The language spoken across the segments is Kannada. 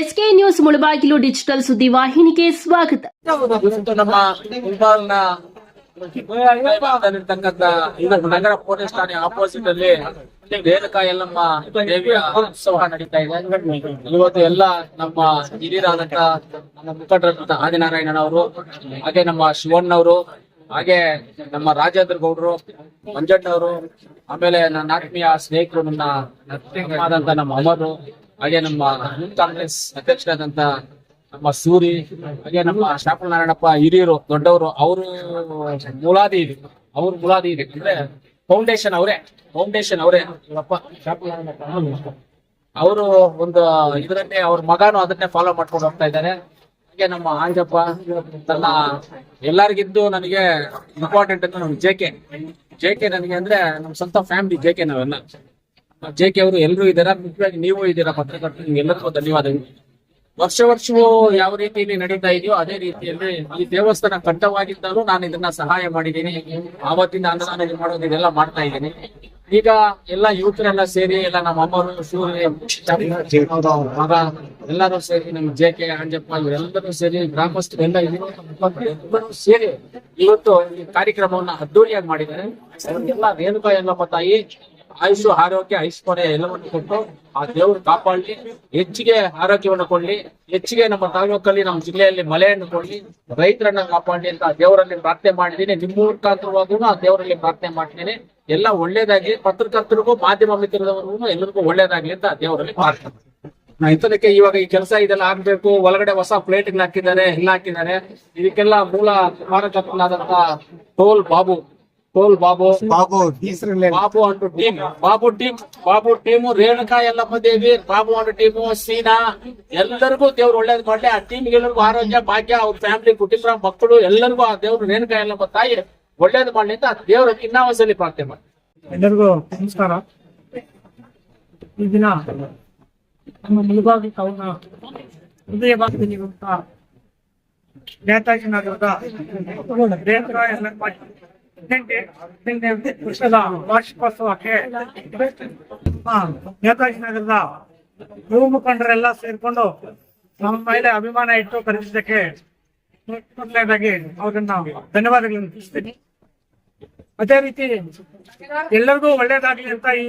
ಎಸ್ಕೆ ನ್ಯೂಸ್ ಮುಳಬಾಗಿಲು ಡಿಜಿಟಲ್ ಸುದ್ದಿ ವಾಹಿನಿಗೆ ಸ್ವಾಗತ. ನಮ್ಮ ನಗರ ಪೊಲೀಸ್ ಠಾಣೆ ಆಪೋಸಿಟ್ ಅಲ್ಲಿ ರೇಣುಕಾ ಎಲ್ಲಮ್ಮ ದೇವಿಯ ಉತ್ಸವ ನಡೀತಾ ಇದೆ. ಇವತ್ತು ಎಲ್ಲ ನಮ್ಮ ಹಿರಿಯರಾದಂತ ನಮ್ಮ ಮುಖಂಡರಾದಂತ ಆದಿನಾರಾಯಣನವರು ಹಾಗೆ ನಮ್ಮ ಶಿವಣ್ಣವರು ಹಾಗೆ ನಮ್ಮ ರಾಜೇಂದ್ರ ಗೌಡ್ರು ಮಂಜಣ್ಣವರು ಆಮೇಲೆ ನನ್ನ ಆತ್ಮೀಯ ಸ್ನೇಹಿತರು, ನನ್ನ ಆದಂತ ನಮ್ಮ ಅಮರು ಹಾಗೆ ನಮ್ಮ ಕಾಂಗ್ರೆಸ್ ಅಧ್ಯಕ್ಷರಾದಂತ ನಮ್ಮ ಸೂರಿ, ಹಾಗೆ ನಮ್ಮ ಶಾಪುರ ನಾರಾಯಣಪ್ಪ ಹಿರಿಯರು, ದೊಡ್ಡವರು, ಅವರು ಮುಲಾದಿ ಇದೆ. ಅವ್ರ ಮುಲಾದಿ ಇದೆ. ಅಂದ್ರೆ ಫೌಂಡೇಶನ್ ಅವರೇ ಫೌಂಡೇಶನ್ ಅವರೇ. ಅವರು ಒಂದು ಇದರನ್ನೇ ಅವ್ರ ಮಗನು ಅದನ್ನೇ ಫಾಲೋ ಮಾಡ್ಕೊಂಡು ಹೋಗ್ತಾ ಇದ್ದಾರೆ. ಹಾಗೆ ನಮ್ಮ ಆಂಜಪ್ಪ, ತನ್ನ ಎಲ್ಲರಿಗಿದ್ದು ನನಗೆ ಇಂಪಾರ್ಟೆಂಟ್ ಅಂದ್ರೆ ನಮ್ಮ ಜೆ ಕೆ. ಜೆ ಕೆ ನನಗೆ ಅಂದ್ರೆ ನಮ್ಮ ಸ್ವಂತ ಫ್ಯಾಮಿಲಿ ಜೆ ಕೆ ನಾವೆಲ್ಲ. ಜೆ ಕೆ ಅವರು ಎಲ್ಲರೂ ಇದ್ದೀರಾ ಮುಖ್ಯವಾಗಿ ನೀವು ಇದ್ದೀರಾ ಪತ್ರಕರ್ತರು ನಿಮ್ಗೆಲ್ಲರಿಗೂ ಧನ್ಯವಾದಗಳು ವರ್ಷ ವರ್ಷವೂ ಯಾವ ರೀತಿಯಲ್ಲಿ ನಡೀತಾ ಇದೆಯೋ ಅದೇ ರೀತಿಯಲ್ಲಿ ಈ ದೇವಸ್ಥಾನ ಕಟ್ಟವಾಗಿದ್ದರೂ ನಾನು ಇದನ್ನ ಸಹಾಯ ಮಾಡಿದ್ದೀನಿ. ಆವತ್ತಿಂದ ಅನುದಾನ ಮಾಡೋದು ಇದೆಲ್ಲ ಮಾಡ್ತಾ ಇದ್ದೀನಿ. ಈಗ ಎಲ್ಲ ಯುವಕರೆಲ್ಲ ಸೇರಿ, ಎಲ್ಲ ನಮ್ಮ ಅಮ್ಮರು ಸೂರ್ಯ ಮಗ, ಎಲ್ಲರೂ ಸೇರಿ ನಮ್ಮ ಜೆ ಕೆ ಅಂಜಪ್ಪ ಇವರೆಲ್ಲರೂ ಸೇರಿ ಗ್ರಾಮಸ್ಥರೆಲ್ಲ. ಎಲ್ಲರೂ ಸೇರಿ ಇವತ್ತು ಈ ಕಾರ್ಯಕ್ರಮವನ್ನ ಅದ್ದೂರಿಯಾಗಿ ಮಾಡಿದ್ದಾರೆ. ಎಲ್ಲ ರೇಣುಕಾ ಎಲ್ಲಪ್ಪ ತಾಯಿ ಆಯುಷು, ಆರೋಗ್ಯ, ಐಶ್ವರ್ಯ ಎಲ್ಲವನ್ನು ಕೊಟ್ಟು ಆ ದೇವರು ಕಾಪಾಡಲಿ ಹೆಚ್ಚಿಗೆ ಆರೋಗ್ಯವನ್ನು ಕೊಡ್ಲಿ, ಹೆಚ್ಚಿಗೆ ನಮ್ಮ ತಾಲೂಕಲ್ಲಿ, ನಮ್ಮ ಜಿಲ್ಲೆಯಲ್ಲಿ ಮಳೆಯನ್ನು ಕೊಡ್ಲಿ, ರೈತರನ್ನ ಕಾಪಾಡಲಿ ಅಂತ ದೇವರಲ್ಲಿ ಪ್ರಾರ್ಥನೆ ಮಾಡಿದ್ದೀನಿ. ನಿಮ್ಮ ಮುಖಾಂತರವಾಗೂ ಆ ದೇವರಲ್ಲಿ ಪ್ರಾರ್ಥನೆ ಮಾಡ್ತೀನಿ. ಎಲ್ಲ ಒಳ್ಳೇದಾಗ್ಲಿ. ಪತ್ರಕರ್ತರಿಗೂ, ಮಾಧ್ಯಮ ಮಿತ್ರದವರಿಗೂ ಎಲ್ಲರಿಗೂ ಒಳ್ಳೇದಾಗ್ಲಿ ಅಂತ ದೇವರಲ್ಲಿ ಪ್ರಾರ್ಥನೆ ನಾ ಇಂಥದಕ್ಕೆ ಇವಾಗ ಈ ಕೆಲಸ ಇದೆಲ್ಲ ಆಗ್ಬೇಕು. ಒಳಗಡೆ ಹೊಸ ಪ್ಲೇಟ್ ಹಾಕಿದ್ದಾರೆ ಎಲ್ಲ ಹಾಕಿದ್ದಾರೆ. ಇದಕ್ಕೆಲ್ಲ ಮೂಲ ಮಾರಕರ್ತನಾದಂತ toll Babu. Toll Babu. Babu Babu and team. Babu team Babu team Renuka Yellamma Devi Babu and team Seena. ಎಲ್ಲರಿಗೂ ದೇವ್ರು ಒಳ್ಳೇದು ಮಾಡ್ಲಿ. ಆ ಟೀಮ್ ಎಲ್ಲರಿಗೂ ಆರೋಗ್ಯ ಭಾಗ್ಯ ಅವ್ರ ಫ್ಯಾಮಿಲಿ ಕುಟುಂಬ ಮಕ್ಕಳು ಎಲ್ಲರಿಗೂ ಆ ದೇವ್ರು ರೇಣುಕಾ ಯಲ್ಲಮ್ಮ ತಾಯಿ ಒಳ್ಳೇದು ಮಾಡ್ಲಿ ಅಂತ ದೇವ್ರ ಇನ್ನೂ ಒಂದ್ಸಲಿ ಪ್ರಾರ್ಥನೆ ಮಾಡಿ ಎಲ್ಲರಿಗೂ ನಮಸ್ಕಾರ. ಈ ದಿನ ನಮ್ಮ ಮುಳುಬಾಗಿ ಟೌನ್ನ ಹೃದಯ ಭಾಗದಲ್ಲಿರುವಂತ ನೇತಾಜಿ ನಗರದ ರೇಣುಕಾ ಯಲ್ಲಮ್ಮ ನಮ್ಮ ನೇತಾಜಿ ನಗರದ ಯುವ ಮುಖಂಡರೆಲ್ಲ ಸೇರ್ಕೊಂಡು ನಮ್ಮ ಮೇಲೆ ಅಭಿಮಾನ ಇಟ್ಟು ಕರೆಸಿದ್ದಕ್ಕೆ ಮೊದಲನೇದಾಗಿ ಅವ್ರನ್ನ ಧನ್ಯವಾದಗಳನ್ನು ತಿಳಿಸ್ತೀನಿ. ಅದೇ ರೀತಿ ಎಲ್ಲರಿಗೂ ಒಳ್ಳೇದಾಗ್ಲಿ ಅಂತ ಈ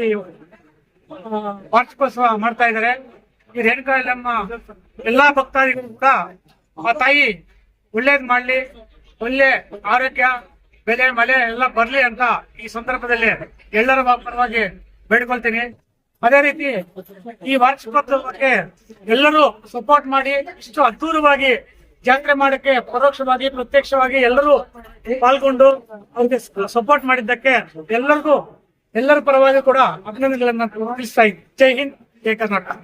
ವಾರ್ಷಿಕೋತ್ಸವ ಮಾಡ್ತಾ ಇದ್ದಾರೆ. ಈ ರೇಣುಕಾ ಯಲ್ಲಮ್ಮ ಎಲ್ಲಾ ಭಕ್ತಾದಿಗಳು ಕೂಡ ಆ ತಾಯಿ ಒಳ್ಳೇದ್ ಮಾಡ್ಲಿ, ಒಳ್ಳೆ ಆರೋಗ್ಯ ಬೆಲೆ ಮಳೆ ಎಲ್ಲ ಬರ್ಲಿ ಅಂತ ಈ ಸಂದರ್ಭದಲ್ಲಿ ಎಲ್ಲರ ಪರವಾಗಿ ಬೇಡ್ಕೊಳ್ತೀನಿ. ಅದೇ ರೀತಿ ಈ ವಾರ್ಷಿಕೋತ್ಸವಕ್ಕೆ ಎಲ್ಲರೂ ಸಪೋರ್ಟ್ ಮಾಡಿ, ಇಷ್ಟು ಅದ್ದೂರವಾಗಿ ಜಾತ್ರೆ ಮಾಡಕ್ಕೆ ಪರೋಕ್ಷವಾಗಿ, ಪ್ರತ್ಯಕ್ಷವಾಗಿ ಎಲ್ಲರೂ ಪಾಲ್ಗೊಂಡು ಅವ್ರಿಗೆ ಸಪೋರ್ಟ್ ಮಾಡಿದ್ದಕ್ಕೆ ಎಲ್ಲರಿಗೂ, ಎಲ್ಲರ ಪರವಾಗಿ ಕೂಡ ಅಭಿನಂದನೆಗಳನ್ನ ತಿಳಿಸ್ತಾ ಇದ್ದೀನಿ. ಜೈ ಹಿಂದ್, ಜೈ ಕರ್ನಾಟಕ.